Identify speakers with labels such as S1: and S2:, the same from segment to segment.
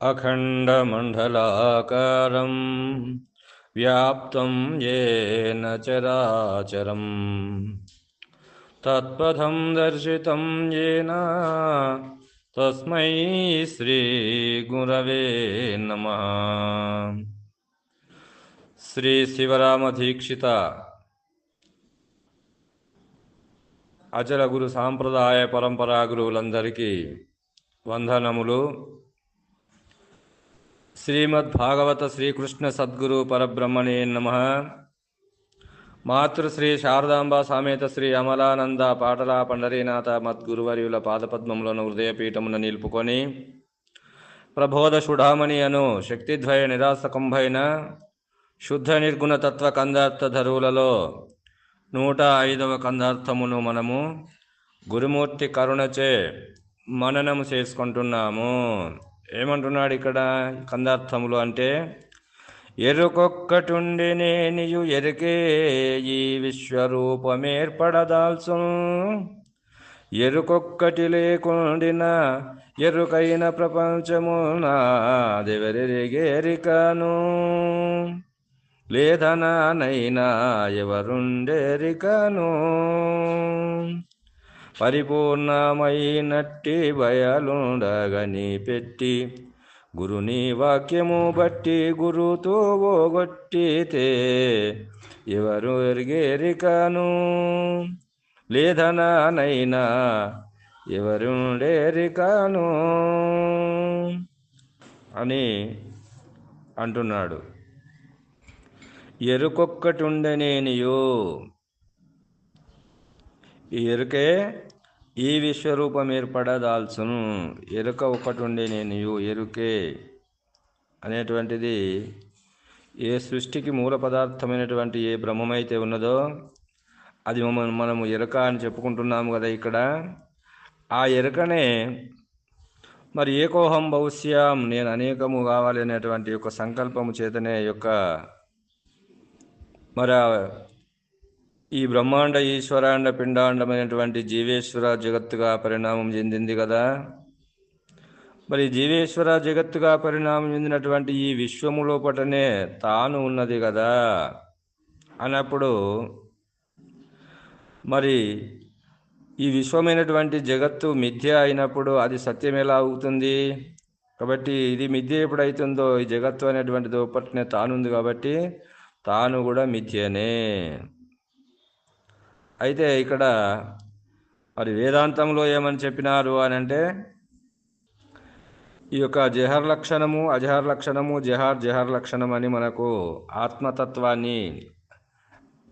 S1: अखण्डमण्डलाकारं व्याप्तं येन चराचरम् तत्पथं दर्शितं येन तस्मै श्रीगुरवे नमः శ్రీ శివరామదీక్షిత అచల గురు సాంప్రదాయ పరంపరా గురువులందరికీ వందనములు శ్రీమద్ భాగవత శ్రీకృష్ణ సద్గురు పరబ్రహ్మణే నమ. మాతృశ్రీ శారదాంబ సామేత శ్రీ అమలానంద పాటల పండరీనాథ మద్గురువర్యుల పాదపద్మములను హృదయపీఠమున నిలుపుకొని ప్రబోధ సుడామణి అను శక్తిద్వయ నిరాసకంభైన శుద్ధ నిర్గుణ తత్వ కందార్థ ధరువులలో నూట ఐదవ కందార్థమును మనము గురుమూర్తి కరుణచే మననము చేసుకుంటున్నాము. ఏమంటున్నాడు ఇక్కడ కందార్థములు అంటే ఎరుకొక్కటుండి నేనియు ఎరుకే ఈ విశ్వరూపమేర్పడదాల్సు ఎరుకొక్కటి లేకుండిన ఎరుకైన ప్రపంచము నాదెవరిగేరికను లేదనానైనా ఎవరుండేరికను? పరిపూర్ణమైనట్టి భయాలుండగని పెట్టి గురుని వాక్యము బట్టి గురుతో ఓగొట్టితే ఎవరు ఎరిగేరికను? లేదనానైనా ఎవరుండేరికను? అని అంటున్నాడు. ఎరుకొక్కటుండనేనియో. ఈ ఎరుకే ఈ విశ్వరూపం ఏర్పడదాల్సును ఎరుక ఒకటుండే నేను ఎరుకే అనేటువంటిది ఏ సృష్టికి మూల పదార్థమైనటువంటి ఏ బ్రహ్మమైతే ఉన్నదో అది మనము ఎరుక అని చెప్పుకుంటున్నాము కదా ఇక్కడ. ఆ ఎరుకనే మరి ఏకోహం భవిష్యాం నేను అనేకము కావాలి అనేటువంటి యొక్క సంకల్పము చేతనే యొక్క మరి ఈ బ్రహ్మాండ ఈశ్వరాండ పిండాండమైనటువంటి జీవేశ్వర జగత్తుగా పరిణామం చెందింది కదా. మరి జీవేశ్వర జగత్తుగా పరిణామం చెందినటువంటి ఈ విశ్వము లోపటనే తాను ఉన్నది కదా అన్నప్పుడు మరి ఈ విశ్వమైనటువంటి జగత్తు మిథ్య అయినప్పుడు అది సత్యం ఎలా అవుతుంది? కాబట్టి ఇది మిథ్య ఎప్పుడైతుందో ఈ జగత్తు అనేటువంటిది ఒకటినే తానుంది కాబట్టి తాను కూడా మిథ్యనే. అయితే ఇక్కడ మరి వేదాంతంలో ఏమని చెప్పినారు అని అంటే ఈ యొక్క జహర్ లక్షణము అజహర్ లక్షణము జహార్ జహర్ లక్షణం అని మనకు ఆత్మతత్వాన్ని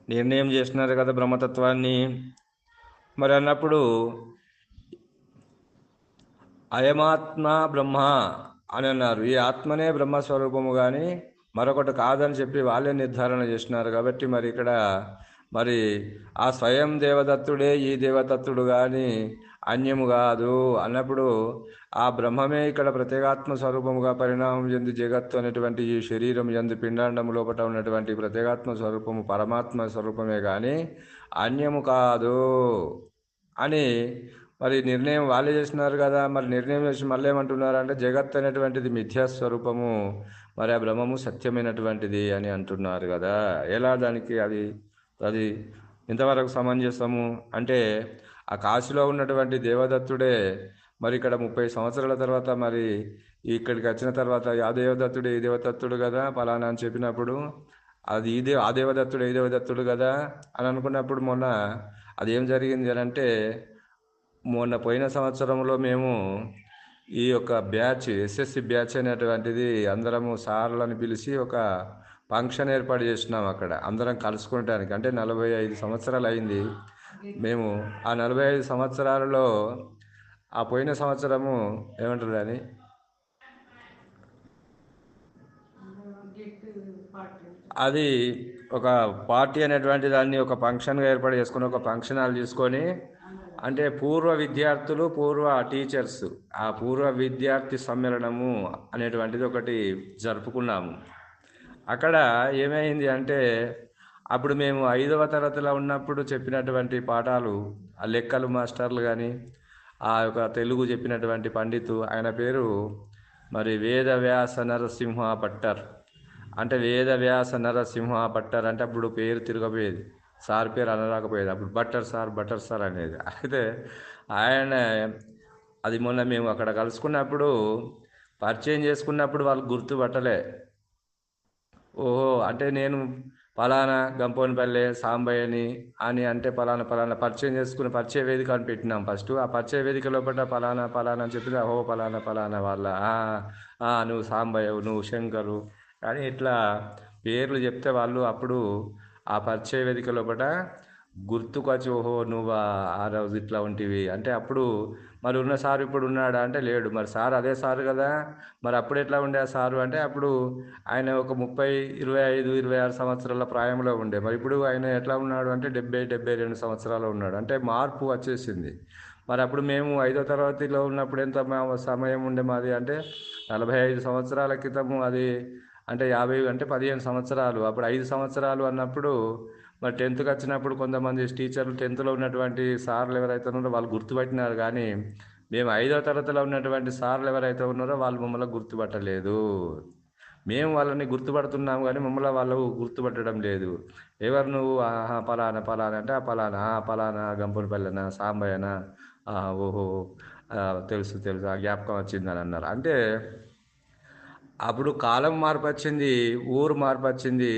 S1: నిర్ణయం చేసినారు కదా బ్రహ్మతత్వాన్ని. మరి అన్నప్పుడు అయమాత్మ బ్రహ్మ అని అన్నారు. ఈ ఆత్మనే బ్రహ్మస్వరూపము కానీ మరొకటి కాదని చెప్పి వాళ్ళే నిర్ధారణ చేసినారు కాబట్టి మరి ఇక్కడ మరి ఆ స్వయం దేవదత్తుడే ఈ దేవదత్తుడు కానీ అన్యము కాదు అన్నప్పుడు ఆ బ్రహ్మమే ఇక్కడ ప్రత్యేగాత్మ స్వరూపముగా పరిణామం చెంది జగత్తు అనేటువంటి ఈ శరీరం ఎందు పిండాండము లోపల ఉన్నటువంటి ప్రత్యేగాత్మ స్వరూపము పరమాత్మ స్వరూపమే కానీ అన్యము కాదు అని మరి నిర్ణయం వాళ్ళే చేసినారు కదా. మరి నిర్ణయం చేసి మళ్ళీ ఏమంటున్నారు అంటే జగత్ అనేటువంటిది మిథ్యాస్వరూపము మరి ఆ బ్రహ్మము సత్యమైనటువంటిది అని అంటున్నారు కదా. ఎలా దానికి అది అది ఇంతవరకు సమంజసము? అంటే ఆ కాశీలో ఉన్నటువంటి దేవదత్తుడే మరి ఇక్కడ ముప్పై సంవత్సరాల తర్వాత మరి ఇక్కడికి వచ్చిన తర్వాత ఆ దేవదత్తుడు ఈ దేవదత్తుడు కదా ఫలానా అని చెప్పినప్పుడు అది ఈ ఆ దేవదత్తుడు ఈ దేవదత్తుడు కదా అని అనుకున్నప్పుడు మొన్న అది ఏం జరిగింది అని అంటే మొన్న పోయిన సంవత్సరంలో మేము ఈ యొక్క బ్యాచ్ ఎస్ఎస్సి బ్యాచ్ అనేటువంటిది అందరము సార్లను పిలిచి ఒక ఫంక్షన్ ఏర్పాటు చేసినాం అక్కడ. అందరం కలుసుకోవటానికి అంటే నలభై ఐదు సంవత్సరాలు అయింది. మేము ఆ నలభై ఐదు సంవత్సరాలలో ఆ పోయిన సంవత్సరము ఏమంటారు అని అది ఒక పార్టీ అనేటువంటి దాన్ని ఒక ఫంక్షన్గా ఏర్పాటు చేసుకుని ఒక ఫంక్షన్ హాల్ తీసుకొని అంటే పూర్వ విద్యార్థులు పూర్వ టీచర్స్ ఆ పూర్వ విద్యార్థి సమ్మేళనము అనేటువంటిది ఒకటి జరుపుకున్నాము. అక్కడ ఏమైంది అంటే అప్పుడు మేము ఐదవ తరగతిలో ఉన్నప్పుడు చెప్పినటువంటి పాఠాలు ఆ లెక్కలు మాస్టర్లు కానీ ఆ యొక్క తెలుగు చెప్పినటువంటి పండితు ఆయన పేరు మరి వేదవ్యాస నరసింహ పట్టర్ అంటే వేదవ్యాస నరసింహ పట్టర్ అంటే అప్పుడు పేరు తిరగపోయేది సార్ పేరు అనరాకపోయేది. అప్పుడు బట్టర్ సార్ బట్టర్ సార్ అనేది. అయితే ఆయన అది మొన్న మేము అక్కడ కలుసుకున్నప్పుడు పరిచయం చేసుకున్నప్పుడు వాళ్ళు గుర్తుపట్టలే. ఓహో అంటే నేను పలానా గంపోనిపల్లె సాంబయ్యని అని అంటే పలానా పలానా పరిచయం చేసుకుని పరిచయ వేదిక అని పెట్టినాం ఫస్ట్. ఆ పరిచయ వేదిక లోపల పలానా పలానా అని చెప్పి ఓహో పలానా పలానా వాళ్ళ. ఆ, నువ్వు సాంబయ్య నువ్వు శంకరు అని ఇట్లా పేర్లు చెప్తే వాళ్ళు అప్పుడు ఆ పరిచయ వేదిక లోపల గుర్తుకొచ్చి ఓహో నువ్వు ఆ- రోజు ఇట్లా ఉంటివి? అంటే అప్పుడు మరి ఉన్న సారు ఇప్పుడు ఉన్నాడా? అంటే లేడు. మరి సార్ అదే సారు కదా. మరి అప్పుడు ఎట్లా ఉండే ఆ సారు? అంటే అప్పుడు ఆయన ఒక ముప్పై ఇరవై ఐదు ఇరవై ఆరు సంవత్సరాల ప్రాయంలో ఉండే. మరి ఇప్పుడు ఆయన ఎట్లా ఉన్నాడు? అంటే డెబ్బై డెబ్బై రెండు సంవత్సరాలు ఉన్నాడు. అంటే మార్పు వచ్చేసింది. మరి అప్పుడు మేము ఐదో తరగతిలో ఉన్నప్పుడు ఎంత మా- సమయం ఉండే మాది? అంటే నలభై ఐదు సంవత్సరాల క్రితము అది అంటే యాభై అంటే పదిహేను సంవత్సరాలు. అప్పుడు ఐదు సంవత్సరాలు అన్నప్పుడు మరి టెన్త్కి వచ్చినప్పుడు కొంతమంది టీచర్లు టెన్త్లో ఉన్నటువంటి సార్లు ఎవరైతే ఉన్నారో వాళ్ళు గుర్తుపట్టినారు కానీ మేము ఐదో తరగతిలో ఉన్నటువంటి సార్లు ఎవరైతే ఉన్నారో వాళ్ళు మమ్మల్ని గుర్తుపట్టలేదు. మేము వాళ్ళని గుర్తుపడుతున్నాము కానీ మమ్మల్ని వాళ్ళు గుర్తుపట్టడం లేదు. ఎవరు నువ్వు? ఆహా పలానా పలానా అంటే ఆ పలానా ఆ పలానా గంపనపల్లెనా సాంబయ్యనా? ఓహో తెలుసు తెలుసు ఆ జ్ఞాపకం వచ్చిందని అన్నారు. అంటే అప్పుడు కాలం మార్పు వచ్చింది ఊరు మార్పు వచ్చింది.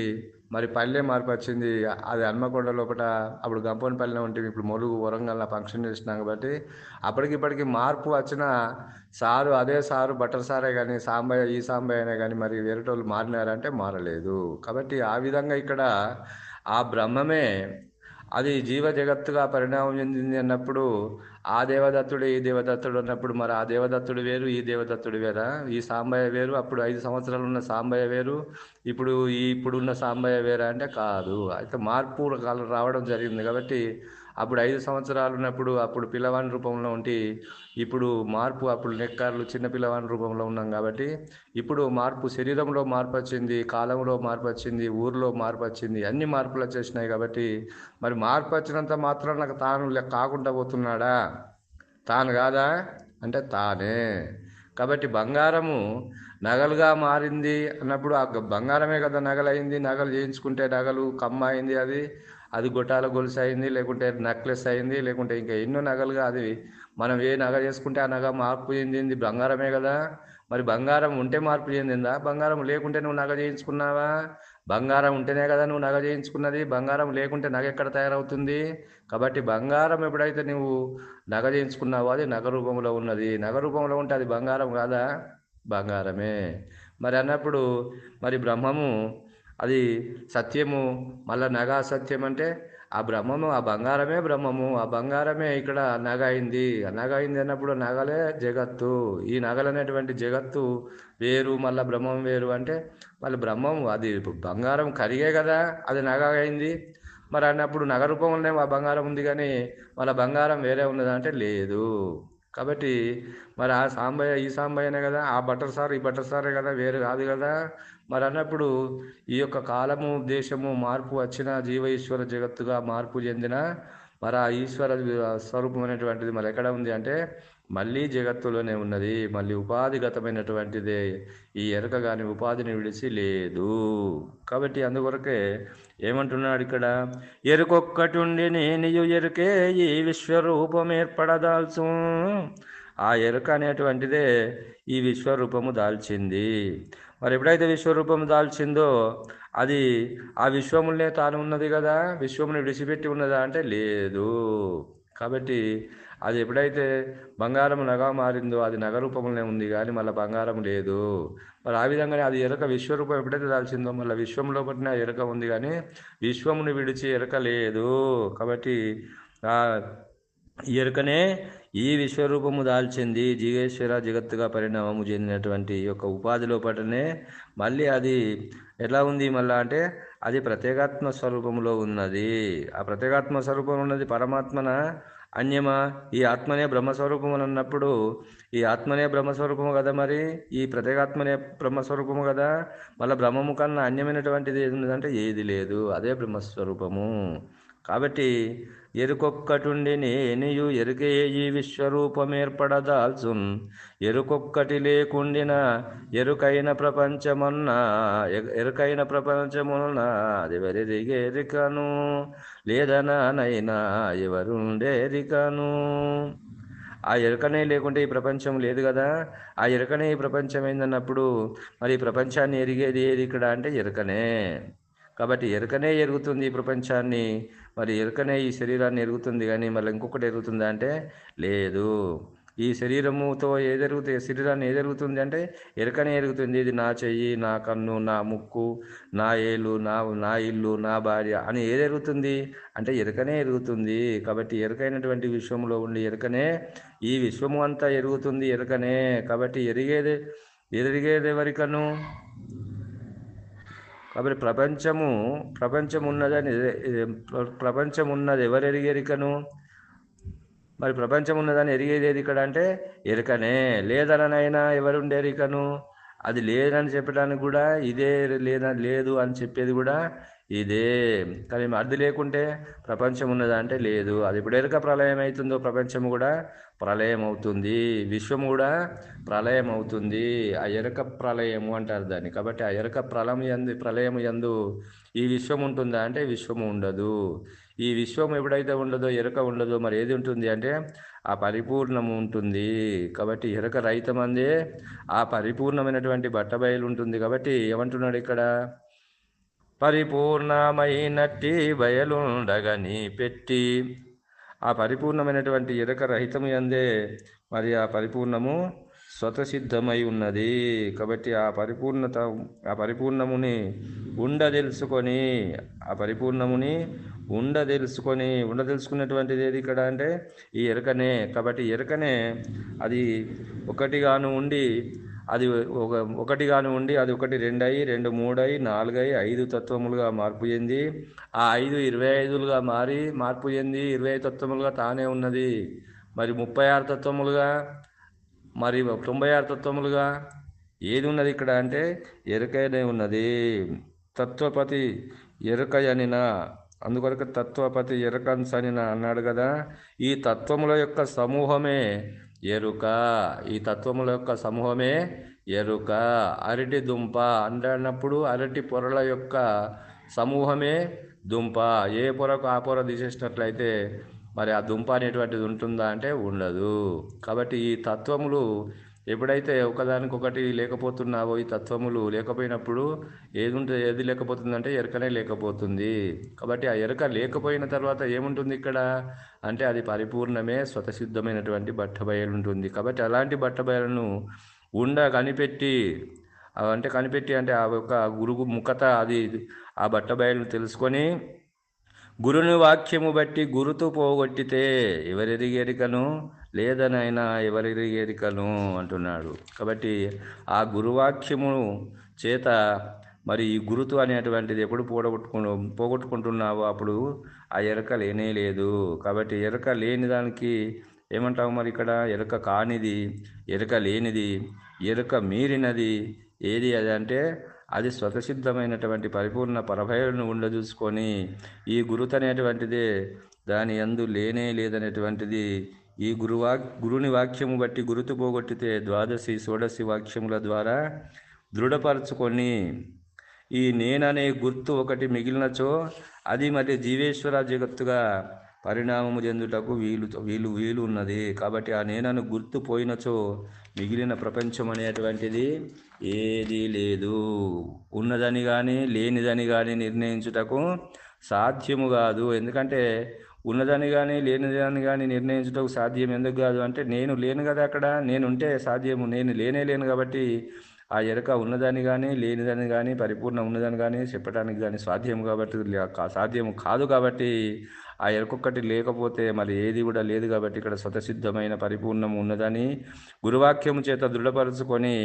S1: మరి పల్లె మార్పు వచ్చింది. అది హన్మకొండ లోపల అప్పుడు గంపనపల్లిలో ఉంటే ఇప్పుడు మొలుగు వరంగల్ ఫంక్షన్ చేసినాం కాబట్టి అప్పటికి ఇప్పటికి మార్పు వచ్చిన సారు అదే సారు బట్టర్ సారే కానీ సాంబయ్య ఈ సాంబయ్య అనే కానీ మరి వేరేటోళ్ళు మారినారంటే మారలేదు. కాబట్టి ఆ విధంగా ఇక్కడ ఆ బ్రహ్మమే అది జీవ జగత్తుగా పరిణామం చెందింది అన్నప్పుడు ఆ దేవదత్తుడు ఈ దేవదత్తుడు అన్నప్పుడు మరి ఆ దేవదత్తుడు వేరు ఈ దేవదత్తుడు వేరా? ఈ సాంబయ్య వేరు అప్పుడు ఐదు సంవత్సరాలు ఉన్న సాంబయ్య వేరు ఇప్పుడు ఈ ఇప్పుడున్న సాంబయ్య వేరా అంటే కాదు. అయితే మార్పు కాలం రావడం జరిగింది కాబట్టి అప్పుడు ఐదు సంవత్సరాలు ఉన్నప్పుడు అప్పుడు పిల్లవాని రూపంలో ఉండి ఇప్పుడు మార్పు అప్పుడు నెక్కార్లు చిన్న పిల్లవాని రూపంలో ఉన్నాం కాబట్టి ఇప్పుడు మార్పు శరీరంలో మార్పు వచ్చింది కాలంలో మార్పు వచ్చింది ఊర్లో మార్పు వచ్చింది అన్ని మార్పులు వచ్చేసినాయి కాబట్టి మరి మార్పు వచ్చినంత మాత్రం నాకు తాను లెక్క కాకుండా పోతున్నాడా? తాను కాదా? అంటే తానే. కాబట్టి బంగారము నగలుగా మారింది అన్నప్పుడు ఆ గ- బంగారమే కదా నగలైంది నగలు చేయించుకుంటే నగలు కమ్మ అయింది అది. అది గొట్టాల గొలుసు అయింది లేకుంటే నెక్లెస్ అయింది లేకుంటే ఇంకా ఎన్నో నగలుగా అది మనం ఏ నగ చేసుకుంటే ఆ నగ మార్పు చెందింది? బంగారమే కదా. మరి బంగారం ఉంటే మార్పు చెందిందా? బంగారం లేకుంటే నువ్వు నగ చేయించుకున్నావా? బంగారం ఉంటేనే కదా నువ్వు నగ చేయించుకున్నది. బంగారం లేకుంటే నగ ఎక్కడ తయారవుతుంది? కాబట్టి బంగారం ఎప్పుడైతే నువ్వు నగ చేయించుకున్నావో అది నగ రూపంలో ఉన్నది. నగ రూపంలో ఉంటే అది బంగారం కాదా? బంగారమే. మరి అన్నప్పుడు మరి బ్రహ్మము అది సత్యము. మళ్ళా నగ సత్యం అంటే ఆ బ్రహ్మము ఆ బంగారమే బ్రహ్మము ఆ బంగారమే ఇక్కడ నగ అయింది. నగ అయింది అన్నప్పుడు నగలే జగత్తు. ఈ నగలు అనేటువంటి జగత్తు వేరు మళ్ళీ బ్రహ్మం వేరు అంటే మళ్ళీ బ్రహ్మం అది బంగారం కరిగే కదా అది నగ అయింది. మరి అన్నప్పుడు నగ రూపంలోనే ఆ బంగారం ఉంది కానీ మళ్ళీ బంగారం వేరే ఉన్నదంటే లేదు. కాబట్టి మరి ఆ సాంబయ్య ఈ సాంబయ్యనే కదా ఆ బట్టర్ సార్ ఈ బట్టర్ సారే కదా వేరు కాదు కదా. మరి అన్నప్పుడు ఈ యొక్క కాలము దేశము మార్పు వచ్చిన జీవ ఈశ్వర జగత్తుగా మార్పు చెందిన మరి ఆ ఈశ్వర స్వరూపం అనేటువంటిది మరి ఎక్కడ ఉంది అంటే మళ్ళీ జగత్తులోనే ఉన్నది మళ్ళీ ఉపాధిగతమైనటువంటిదే ఈ ఎరక కాని ఉపాధిని విడిచి లేదు. కాబట్టి అందువరకే ఏమంటున్నాడు ఇక్కడ? ఎరుకొక్కటుండి నేనియు ఎరుకే ఈ విశ్వరూపం ఏర్పడదాల్సు ఆ ఎరుక అనేటువంటిదే ఈ విశ్వరూపము దాల్చింది. మరి ఎప్పుడైతే విశ్వరూపము దాల్చిందో అది ఆ విశ్వములనే తాను ఉన్నది కదా? విశ్వముని విడిచిపెట్టి ఉన్నదా? అంటే లేదు. కాబట్టి అది ఎప్పుడైతే బంగారం నగ మారిందో అది నగ రూపంలోనే ఉంది కానీ మళ్ళీ బంగారం లేదు. మరి ఆ విధంగానే అది ఎరక విశ్వరూపం ఎప్పుడైతే దాల్చిందో మళ్ళీ విశ్వంలో పట్టిన ఎరక ఉంది కానీ విశ్వముని విడిచి ఎరక లేదు. కాబట్టి ఆ ఈ ఎరుకనే ఈ విశ్వరూపము దాల్చింది. జీవేశ్వర జగత్తుగా పరిణామము చెందినటువంటి యొక్క ఉపాధిలో లోపటనే మళ్ళీ అది ఎలా ఉంది మళ్ళా అంటే అది ప్రత్యేగాత్మ స్వరూపంలో ఉన్నది. ఆ ప్రత్యేగాత్మ స్వరూపం ఉన్నది పరమాత్మన అన్యమా? ఈ ఆత్మనే బ్రహ్మస్వరూపం అని అన్నప్పుడు ఈ ఆత్మనే బ్రహ్మస్వరూపము కదా మరి? ఈ ప్రత్యేకాత్మనే బ్రహ్మస్వరూపము కదా? మళ్ళీ బ్రహ్మము కన్నా అన్యమైనటువంటిది ఏది ఉన్నదంటే ఏది లేదు. అదే బ్రహ్మస్వరూపము. కాబట్టి ఎరుకొక్కటుండి నేనియు ఎరుకే ఈ విశ్వరూపమేర్పడదాల్చున్ ఎరుకొక్కటి లేకుండిన ఎరుకైన ప్రపంచమన్నా ఎరుకైన ప్రపంచమున్న ఎవరెరిగేరికను లేదనానైనా ఎవరుండేరికను ఆ ఎరుకనే లేకుంటే ఈ ప్రపంచం లేదు కదా? ఆ ఎరుకనే ఈ ప్రపంచం ఏందన్నప్పుడు? మరి ఈ ప్రపంచాన్ని ఎరిగేది ఏది ఇక్కడ అంటే ఎరుకనే. కాబట్టి ఎరుకనే ఎరుగుతుంది ఈ ప్రపంచాన్ని. మరి ఎరుకనే ఈ శరీరాన్ని ఎరుగుతుంది కానీ మళ్ళీ ఇంకొకటి ఎరుగుతుందా అంటే లేదు. ఈ శరీరముతో ఏదెరుగుతుంది శరీరాన్ని ఏదెరుగుతుంది అంటే ఎరకనే ఎరుగుతుంది. ఇది నా చెయ్యి నా కన్ను నా ముక్కు నా ఏలు నా నా ఇల్లు నా భార్య అని ఏదెరుగుతుంది? అంటే ఎరకనే ఎరుగుతుంది. కాబట్టి ఎరుకైనటువంటి విశ్వంలో ఉండి ఎరుకనే ఈ విశ్వము అంతా ఎరుగుతుంది ఎరకనే. కాబట్టి ఎరిగేది ఎరిగేది ఎవరికను? కాబట్టి ప్రపంచము ప్రపంచం ఉన్నదని ప్రపంచం ఉన్నది ఎవరు ఎరిగెరికను మరి ప్రపంచం ఉన్నదని ఎరిగేది ఇక్కడ అంటే ఎరుకనే. లేదనైనా ఎవరుండేరికను అది లేదని చెప్పడానికి కూడా ఇదే లేదా లేదు అని చెప్పేది కూడా ఇదే. కానీ అది లేకుంటే ప్రపంచం ఉన్నదా అంటే లేదు. అది ఇప్పుడు ఎరుక ప్రళయం అవుతుందో ప్రపంచం కూడా ప్రళయం అవుతుంది విశ్వం కూడా ప్రళయం అవుతుంది ఆ ప్రళయము అంటారు దాన్ని. కాబట్టి ఆ ప్రళయం ఎందు ప్రళయం ఎందు ఈ విశ్వం ఉంటుందా అంటే విశ్వము ఉండదు. ఈ విశ్వం ఎప్పుడైతే ఉండదో ఎరక ఉండదో మరి ఏది ఉంటుంది అంటే ఆ పరిపూర్ణము ఉంటుంది. కాబట్టి ఎరక రహితమందే ఆ పరిపూర్ణమైనటువంటి బట్టబయలు ఉంటుంది. కాబట్టి ఏమంటున్నాడు ఇక్కడ? పరిపూర్ణమైనట్టి బయలుండగని పెట్టి ఆ పరిపూర్ణమైనటువంటి ఎరక రహితము అందే మరి ఆ పరిపూర్ణము స్వతసిద్ధమై ఉన్నది. కాబట్టి ఆ పరిపూర్ణత ఆ పరిపూర్ణముని ఉండదెలుసుకొని ఆ పరిపూర్ణముని ఉండదెలుసుకొని ఉండదెలుసుకున్నటువంటిది ఏది ఇక్కడ అంటే ఈ ఎరకనే. కాబట్టి ఎరకనే అది ఒకటిగాను ఉండి అది ఒక ఒకటిగాను ఉండి అది ఒకటి రెండు అయ్యి రెండు మూడు అయ్యి నాలుగు అయ్యి ఐదు తత్వములుగా మార్పు చెంది. ఆ ఐదు ఇరవై ఐదులుగా మారి మార్పు చెంది ఇరవై తత్వములుగా తానే ఉన్నది. మరి ముప్పై ఆరు తత్వములుగా మరి తొంభై ఆరు తత్వములుగా ఏది ఉన్నది ఇక్కడ అంటే ఎరుకనే ఉన్నది. తత్వపతి ఎరుకయనిన అందుకొరకు తత్వపతి ఎరకన్సనిన అన్నాడు కదా. ఈ తత్వముల యొక్క సమూహమే ఎరుక. ఈ తత్వముల యొక్క సమూహమే ఎరుక. అరటి దుంప అంటన్నప్పుడు అరటి పొరల యొక్క సమూహమే దుంప. ఏ పొరకు ఆ పొర తీసేసినట్లయితే మరి ఆ దుంప అనేటువంటిది ఉంటుందా అంటే ఉండదు. కాబట్టి ఈ తత్వములు ఎప్పుడైతే ఒకదానికొకటి లేకపోతున్నావో ఈ తత్వములు లేకపోయినప్పుడు ఏది ఉంటుంది ఏది లేకపోతుందంటే ఎరకనే లేకపోతుంది. కాబట్టి ఆ ఎరక లేకపోయిన తర్వాత ఏముంటుంది ఇక్కడ? అంటే అది పరిపూర్ణమే స్వతసిద్ధమైనటువంటి బట్టబయలు ఉంటుంది కాబట్టి అలాంటి బట్టబయలను ఉండ కనిపెట్టి అంటే కనిపెట్టి అంటే ఆ యొక్క గురువు ముఖత అది ఆ బట్టబయలను తెలుసుకొని గురుని వాక్యము బట్టి గురుతు పోగొట్టితే ఎవరెరిగెరికను లేదనైనా ఎవరెరిగెరికను అంటున్నాడు. కాబట్టి ఆ గురువాక్యము చేత మరి ఈ గురుతు అనేటువంటిది ఎప్పుడు పోగొట్టుకు పోగొట్టుకుంటున్నావో అప్పుడు ఆ ఎరక లేనే లేదు. కాబట్టి ఎరక లేని దానికి ఏమంటావు మరి ఇక్కడ? ఎరక కానిది ఎరక లేనిది ఎరక మీరినది ఏది? అది అంటే అది స్వతసిద్ధమైనటువంటి పరిపూర్ణ పరభై ఉండ చూసుకొని ఈ గురుతు అనేటువంటిదే దాని అందు లేనే లేదనేటువంటిది ఈ గురువా గురుని వాక్యము బట్టి గురుతు పోగొట్టితే ద్వాదశి షోడశి వాక్యముల ద్వారా దృఢపరచుకొని ఈ నేననే గుర్తు ఒకటి మిగిలినచో అది మరి జీవేశ్వర జగత్తుగా పరిణామము చెందుటకు వీలు వీలు వీలు ఉన్నది. కాబట్టి ఆ నేనను గుర్తు పోయినచో మిగిలిన ప్రపంచం అనేటువంటిది ఏదీ లేదు. ఉన్నదని కానీ లేనిదని కానీ నిర్ణయించుటకు సాధ్యము కాదు. ఎందుకంటే ఉన్నదని కానీ లేనిదని కానీ నిర్ణయించుటకు సాధ్యం ఎందుకు కాదు అంటే నేను లేను కదా అక్కడ నేనుంటే సాధ్యము నేను లేనే లేను కాబట్టి ఆ ఎరక ఉన్నదని కానీ లేనిదని కానీ పరిపూర్ణ ఉన్నదని కానీ చెప్పడానికి కానీ సాధ్యం కాబట్టి సాధ్యం కాదు కాబట్టి ఆ ఎరకొక్కటి లేకపోతే మరి ఏది కూడా లేదు కాబట్టి ఇక్కడ స్వతసిద్ధమైన పరిపూర్ణం ఉన్నదని గురువాక్యము చేత దృఢపరుచుకొని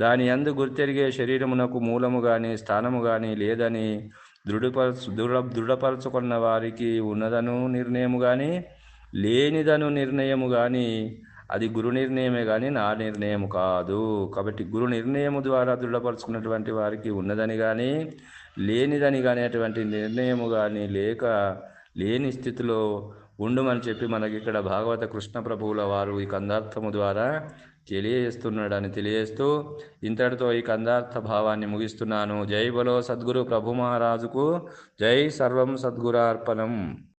S1: దాని అందు గుర్తెరిగే శరీరమునకు మూలము కానీ స్థానము కానీ లేదని దృఢపరచు దృఢ దృఢపరచుకున్న వారికి ఉన్నదను నిర్ణయము కానీ లేనిదను నిర్ణయము కానీ అది గురు నిర్ణయమే కానీ నా నిర్ణయం కాదు. కాబట్టి గురు నిర్ణయము ద్వారా దృఢపరచుకున్నటువంటి వారికి ఉన్నదని కానీ లేనిదని కానీ అటువంటి నిర్ణయము కానీ లేక లేని స్థితిలో ఉండుమని చెప్పి మనకి ఇక్కడ భాగవత కృష్ణ ప్రభువుల వారు ఈ కందార్థము ద్వారా తెలియజేస్తున్నాడని తెలియజేస్తూ ఇంతటితో ఈ కందార్థ భావాన్ని ముగిస్తున్నాను. జై బలో సద్గురు ప్రభు మహారాజుకు జై సర్వం సద్గురార్పణం.